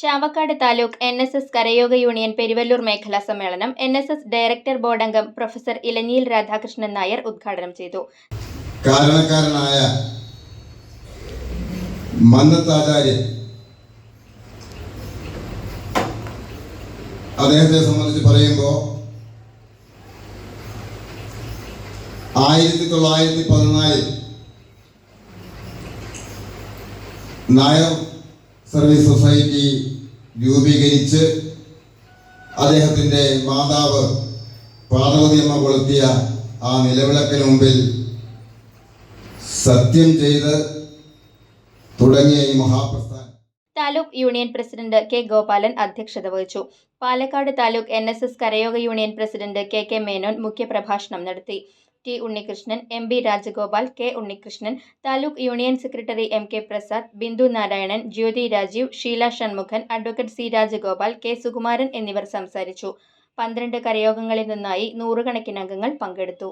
Chavakkad taluk N S S കരയോഗ union Peruvallur മേഖലാ സമ്മേളനം N S S director board അംഗം professor ഇലഞ്ഞിയിൽ രാധാകൃഷ്ണൻ നായർ ഉദ്ഘാടനം ചെയ്തു. കാരണക്കാരനായ മന്നത്താചാര്യൻ അദ്ദേഹത്തെ സംബന്ധിച്ച് പറയുമ്പോൾ ആയിരത്തി തൊള്ളായിരത്തി പതിനാലിൽ നായർ സർവീസ് സൊസൈറ്റി രൂപീകരിച്ച് അദ്ദേഹത്തിന്റെ മാതാവ് പാർവതിയമ്മ കൊളുത്തിയ ആ നിലവിളക്കിന് മുമ്പിൽ സത്യം ചെയ്ത് തുടങ്ങിയ ഈ മഹാപ്രസ്ഥാനം taluk union president K Gopalan അധ്യക്ഷത വഹിച്ചു. Palakkad taluk N S S കരയോഗ union president K K Menon മുഖ്യപ്രഭാഷണം നടത്തി. T Unnikrishnan M B Rajagopal K Unnikrishnan taluk union secretary M K Prasad Bindu Narayanan Jyothi Rajeev Sheela Shanmukhan advocate C Rajagopal K Sukumaran എന്നിവർ സംസാരിച്ചു. പന്ത്രണ്ട് കരയോഗങ്ങളിൽ നിന്നായി നൂറുകണക്കിന് അംഗങ്ങൾ പങ്കെടുത്തു.